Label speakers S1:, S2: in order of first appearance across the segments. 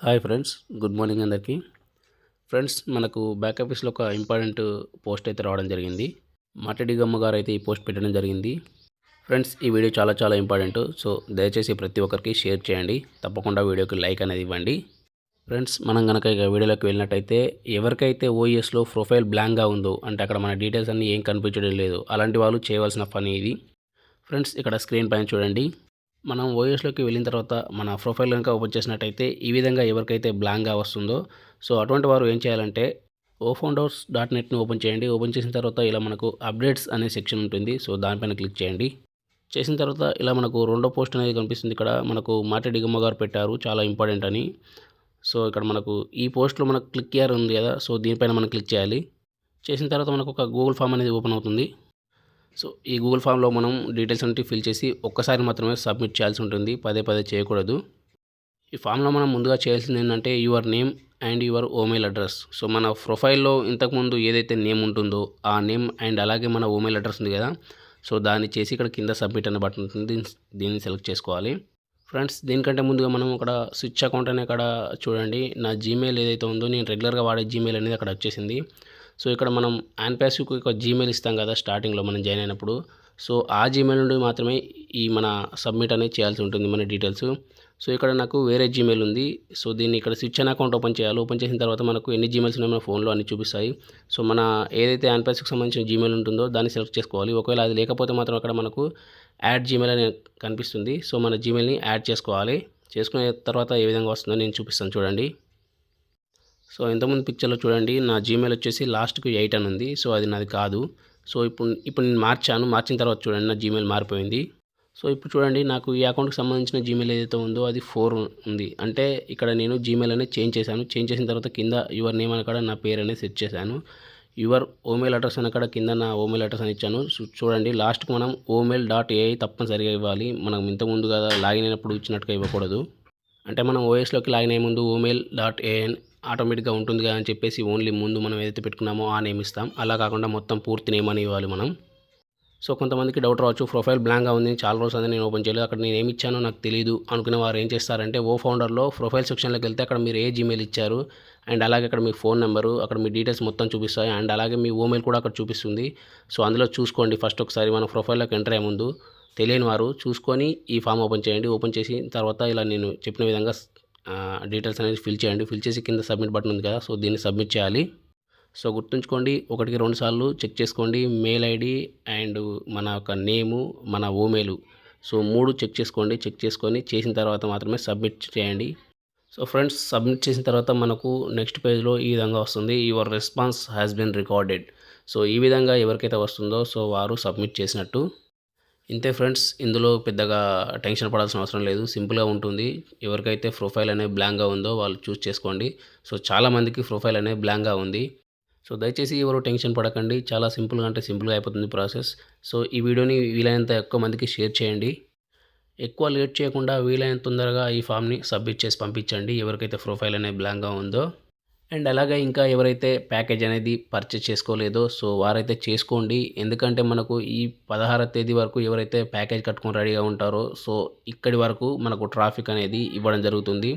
S1: Hi friends good morning అందరికీ. Friends మనకు back ఆఫీస్లో ఒక ఇంపార్టెంట్ పోస్ట్ అయితే రావడం జరిగింది. మాటడిగమ్మ గారు అయితే ఈ పోస్ట్ పెట్టడం జరిగింది. ఫ్రెండ్స్ ఈ వీడియో చాలా చాలా ఇంపార్టెంట్ సో దయచేసి ప్రతి ఒక్కరికి షేర్ చేయండి. తప్పకుండా వీడియోకి లైక్ అనేది ఇవ్వండి. ఫ్రెండ్స్ మనం కనుక ఇక వీడియోలోకి వెళ్ళినట్టయితే ఎవరికైతే ఓఎస్లో ప్రొఫైల్ బ్లాంక్గా ఉందో అంటే అక్కడ మన డీటెయిల్స్ అన్నీ ఏం కనిపించడం లేదు అలాంటి వాళ్ళు చేయవలసిన పని ఇది. ఫ్రెండ్స్ ఇక్కడ స్క్రీన్ పైన చూడండి. మనం ఓఎస్లోకి వెళ్ళిన తర్వాత మన ప్రొఫైల్ కనుక ఓపెన్ చేసినట్టయితే ఈ విధంగా ఎవరికైతే బ్లాంక్గా వస్తుందో సో అటువంటి వారు ఏం చేయాలంటే ఓ డాట్ నెట్ని ఓపెన్ చేయండి. ఓపెన్ చేసిన తర్వాత ఇలా మనకు అప్డేట్స్ అనే సెక్షన్ ఉంటుంది. సో దానిపైన క్లిక్ చేయండి. చేసిన తర్వాత ఇలా మనకు రెండో పోస్ట్ అనేది కనిపిస్తుంది. ఇక్కడ మనకు మాటడి గమ్మ గారు పెట్టారు. చాలా ఇంపార్టెంట్ అని. సో ఇక్కడ మనకు ఈ పోస్ట్లో మనకు క్లిక్ ఇయర్ ఉంది కదా. సో దీనిపైన మనం క్లిక్ చేయాలి. చేసిన తర్వాత మనకు ఒక గూగుల్ ఫామ్ అనేది ఓపెన్ అవుతుంది. సో ఈ గూగుల్ ఫామ్లో మనం డీటెయిల్స్ అంటే ఫిల్ చేసి ఒక్కసారి మాత్రమే సబ్మిట్ చేయాల్సి ఉంటుంది. పదే పదే చేయకూడదు. ఈ ఫామ్లో మనం ముందుగా చేయాల్సింది ఏంటంటే your name and your email address. So మన ప్రొఫైల్లో ఇంతకుముందు ఏదైతే నేమ్ ఉంటుందో ఆ నేమ్ అండ్ అలాగే మన ఓమెయిల్ అడ్రస్ ఉంది కదా సో దాన్ని చేసి ఇక్కడ కింద సబ్మిట్ అనే బటన్ ఉంటుంది. దీన్ని దీన్ని సెలెక్ట్ చేసుకోవాలి. ఫ్రెండ్స్ దీనికంటే ముందుగా మనం అక్కడ స్విచ్ అకౌంట్ అనే అక్కడ చూడండి. నా జీమెయిల్ ఏదైతే ఉందో నేను రెగ్యులర్గా వాడే జీమెయిల్ అనేది అక్కడ వచ్చేసింది. సో ఇక్కడ మనం యాన్పాసివ్కి ఒక జీమెయిల్ ఇస్తాం కదా స్టార్టింగ్లో మనం జాయిన్ అయినప్పుడు. సో ఆ జీమెయిల్ నుండి మాత్రమే ఈ మన సబ్మిట్ అనేది చేయాల్సి ఉంటుంది మన డీటెయిల్స్ సో ఇక్కడ నాకు వేరే జీమెయిల్ ఉంది. సో దీన్ని ఇక్కడ స్విచ్ అనే అకౌంట్ ఓపెన్ చేయాలి. ఓపెన్ చేసిన తర్వాత మనకు ఎన్ని జీమెయిల్స్ ఉన్నాయో మన ఫోన్లో అన్ని చూపిస్తాయి. సో మన ఏదైతే యాన్పాసివ్కి సంబంధించిన జీమెయిల్ ఉంటుందో దాన్ని సెలెక్ట్ చేసుకోవాలి. ఒకవేళ అది లేకపోతే మాత్రం అక్కడ మనకు యాడ్ జీమెయిల్ అని కనిపిస్తుంది. సో మన జీమెయిల్ని యాడ్ చేసుకోవాలి. చేసుకునే తర్వాత ఏ విధంగా వస్తుందో నేను చూపిస్తాను. చూడండి. సో ఇంతకుముందు పిక్చర్లో చూడండి నా జీమెయిల్ వచ్చేసి లాస్ట్కి ఎయిట్ అని ఉంది. సో అది నాది కాదు. సో ఇప్పుడు ఇప్పుడు నేను మార్చాను. మార్చిన తర్వాత చూడండి నా జీమెయిల్ మారిపోయింది. సో ఇప్పుడు చూడండి నాకు ఈ అకౌంట్కి సంబంధించిన జీమెయిల్ ఏదైతే ఉందో అది ఫోర్ ఉంది. అంటే ఇక్కడ నేను జీమెయిల్ అనేది చేంజ్ చేశాను. చేంజ్ చేసిన తర్వాత కింద యువర్ నేమ్ అని కూడా నా పేరు అనేది సెట్ చేశాను. యువర్ ఓమెయిల్ అడ్రస్ అని అక్కడ కింద నా ఓమెయిల్ అడ్రస్ అని ఇచ్చాను. చూడండి లాస్ట్కి మనం ఓమెయిల్ డాట్ ఏఐ తప్పనిసరిగా ఇవ్వాలి. మనం ఇంతకుముందు కదా లాగిన్ అయినప్పుడు ఇచ్చినట్టుగా ఇవ్వకూడదు. అంటే మనం ఓఎస్లోకి లాగిన్ అయ్యే ముందు ఓమెయిల్ డాట్ ఏఎన్ ఆటోమేటిక్గా ఉంటుంది కదా అని చెప్పేసి ఓన్లీ ముందు మనం ఏదైతే పెట్టుకున్నామో ఆ నేమ్ ఇస్తాం. అలా కాకుండా మొత్తం పూర్తి నేమ్ అని ఇవ్వాలి మనం. సో కొంతమందికి డౌట్ రావచ్చు ప్రొఫైల్ బ్లాంక్గా ఉంది చాలా రోజులు అనేది నేను ఓపెన్ చేయలేదు అక్కడ నేను ఏమి ఇచ్చానో నాకు తెలియదు అనుకునే వారు ఏం చేస్తారంటే ఓ ఫౌండర్లో ప్రొఫైల్ సెక్షన్లోకి వెళ్తే అక్కడ మీరు ఏ జీమెయిల్ ఇచ్చారు అండ్ అలాగే అక్కడ మీ ఫోన్ నెంబరు అక్కడ మీ డీటెయిల్స్ మొత్తం చూపిస్తాయి అండ్ అలాగే మీ ఓమెయిల్ కూడా అక్కడ చూపిస్తుంది. సో అందులో చూసుకోండి ఫస్ట్ ఒకసారి మన ప్రొఫైల్లోకి ఎంటర్ అయ్యే ముందు. తెలియని వారు చూసుకొని ఈ ఫామ్ ఓపెన్ చేయండి. ఓపెన్ చేసి తర్వాత ఇలా నేను చెప్పిన విధంగా డీటెయిల్స్ అనేది ఫిల్ చేయండి. ఫిల్ చేసి కింద సబ్మిట్ బటన్ ఉంది కదా సో దీన్ని సబ్మిట్ చేయాలి. సో గుర్తుంచుకోండి ఒకటికి రెండు సార్లు చెక్ చేసుకోండి. మెయిల్ ఐడి అండ్ మన యొక్క నేము మన ఓమెయిల్ సో మూడు చెక్ చేసుకోండి. చెక్ చేసుకొని చేసిన తర్వాత మాత్రమే సబ్మిట్ చేయండి. సో ఫ్రెండ్స్ సబ్మిట్ చేసిన తర్వాత మనకు నెక్స్ట్ పేజ్లో ఈ విధంగా వస్తుంది. Your response has been recorded so ఈ విధంగా ఎవరికైతే వస్తుందో సో వారు సబ్మిట్ చేసినట్టు. ఇంతే ఫ్రెండ్స్ ఇందులో పెద్దగా టెన్షన్ పడాల్సిన అవసరం లేదు. సింపుల్గా ఉంటుంది. ఎవరికైతే ప్రొఫైల్ అనేది బ్లాంక్గా ఉందో వాళ్ళు చూస్ చేసుకోండి. సో చాలామందికి ప్రొఫైల్ అనేది బ్లాంక్గా ఉంది. సో దయచేసి ఎవరు టెన్షన్ పడకండి. చాలా సింపుల్గా అంటే సింపుల్గా అయిపోతుంది ప్రాసెస్. సో ఈ వీడియోని వీలైనంత ఎక్కువ మందికి షేర్ చేయండి. ఎక్కువ లేట్ చేయకుండా వీలైనంత తొందరగా ఈ ఫామ్ని సబ్మిట్ చేసి పంపించండి. ఎవరికైతే ప్రొఫైల్ అనేది బ్లాంక్గా ఉందో. అండ్ అలాగే ఇంకా ఎవరైతే ప్యాకేజ్ అనేది పర్చేస్ చేసుకోలేదో సో వారైతే చేసుకోండి. ఎందుకంటే మనకు ఈ పదహార తేదీ వరకు ఎవరైతే ప్యాకేజ్ కట్టుకొని రెడీగా ఉంటారో సో ఇక్కడి వరకు మనకు ట్రాఫిక్ అనేది ఇవ్వడం జరుగుతుంది.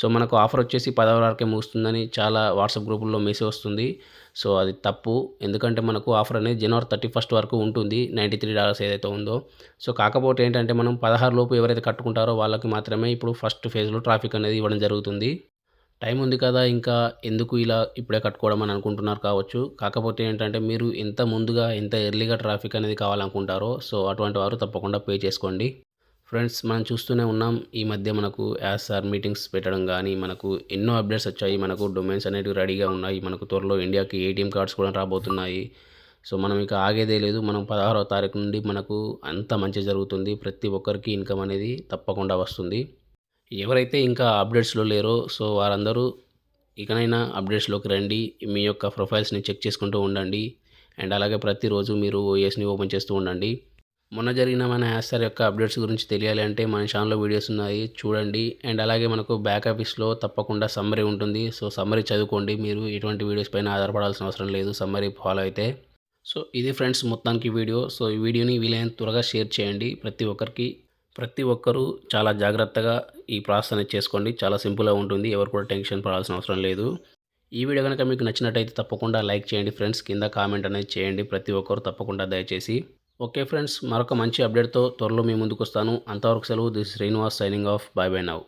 S1: సో మనకు ఆఫర్ వచ్చేసి పదహారు వరకే ముగుస్తుందని చాలా వాట్సాప్ గ్రూపుల్లో మెసేజ్ వస్తుంది. సో అది తప్పు. ఎందుకంటే మనకు ఆఫర్ అనేది జనవరి థర్టీ ఫస్ట్ వరకు ఉంటుంది. నైంటీ త్రీ డాలర్స్ ఏదైతే ఉందో. సో కాకపోతే ఏంటంటే మనం పదహారు లోపు ఎవరైతే కట్టుకుంటారో వాళ్ళకి మాత్రమే ఇప్పుడు ఫస్ట్ ఫేజ్లో ట్రాఫిక్ అనేది ఇవ్వడం జరుగుతుంది. టైం ఉంది కదా ఇంకా ఎందుకు ఇలా ఇప్పుడే కట్టుకోవడం అని అనుకుంటున్నారు కావచ్చు. కాకపోతే ఏంటంటే మీరు ఎంత ముందుగా ఎంత ఎర్లీగా ట్రాఫిక్ అనేది కావాలనుకుంటారో సో అటువంటి వారు తప్పకుండా పే చేసుకోండి. ఫ్రెండ్స్ మనం చూస్తూనే ఉన్నాం ఈ మధ్య మనకు యాస్ఆర్ మీటింగ్స్ పెట్టడం కానీ మనకు ఎన్నో అప్డేట్స్ వచ్చాయి. మనకు డొమైన్స్ అనేవి రెడీగా ఉన్నాయి. మనకు త్వరలో ఇండియాకి ఏటీఎం కార్డ్స్ కూడా రాబోతున్నాయి. సో మనం ఇక ఆగేదే లేదు. మనం పదహారవ తారీఖు నుండి మనకు అంత మంచి జరుగుతుంది. ప్రతి ఒక్కరికి ఇన్కమ్ అనేది తప్పకుండా వస్తుంది. ఎవరైతే ఇంకా అప్డేట్స్లో లేరో సో వారందరూ ఇకనైనా అప్డేట్స్లోకి రండి. మీ యొక్క ప్రొఫైల్స్ని చెక్ చేసుకుంటూ ఉండండి. అండ్ అలాగే ప్రతిరోజు మీరు ఓఎస్ని ఓపెన్ చేస్తూ ఉండండి. మొన్న జరిగిన మన యాస్టర్ యొక్క అప్డేట్స్ గురించి తెలియాలి అంటే మన ఛానల్లో వీడియోస్ ఉన్నాయి. చూడండి. అండ్ అలాగే మనకు బ్యాక్ ఆఫీస్లో తప్పకుండా సమ్మరీ ఉంటుంది. సో సమ్మరీ చదువుకోండి. మీరు ఎటువంటి వీడియోస్ పైన ఆధారపడాల్సిన అవసరం లేదు. సమ్మరీ ఫాలో అయితే. సో ఇది ఫ్రెండ్స్ మొత్తానికి వీడియో. సో ఈ వీడియోని వీలైనంత త్వరగా షేర్ చేయండి. ప్రతి ఒక్కరికి ప్రతి ఒక్కరూ చాలా జాగ్రత్తగా ఈ ప్రాసెస్ అనేది చేసుకోండి. చాలా సింపుల్గా ఉంటుంది. ఎవరు కూడా టెన్షన్ పడాల్సిన అవసరం లేదు. ఈ వీడియో కనుక మీకు నచ్చినట్టయితే తప్పకుండా లైక్ చేయండి ఫ్రెండ్స్. కింద కామెంట్ అనేది చేయండి. ప్రతి ఒక్కరు తప్పకుండా దయచేసి. ఓకే ఫ్రెండ్స్ మరొక మంచి అప్డేట్తో త్వరలో మీ ముందుకు వస్తాను అంతవరకు సెలవు. This Srinivas signing off. Bye bye now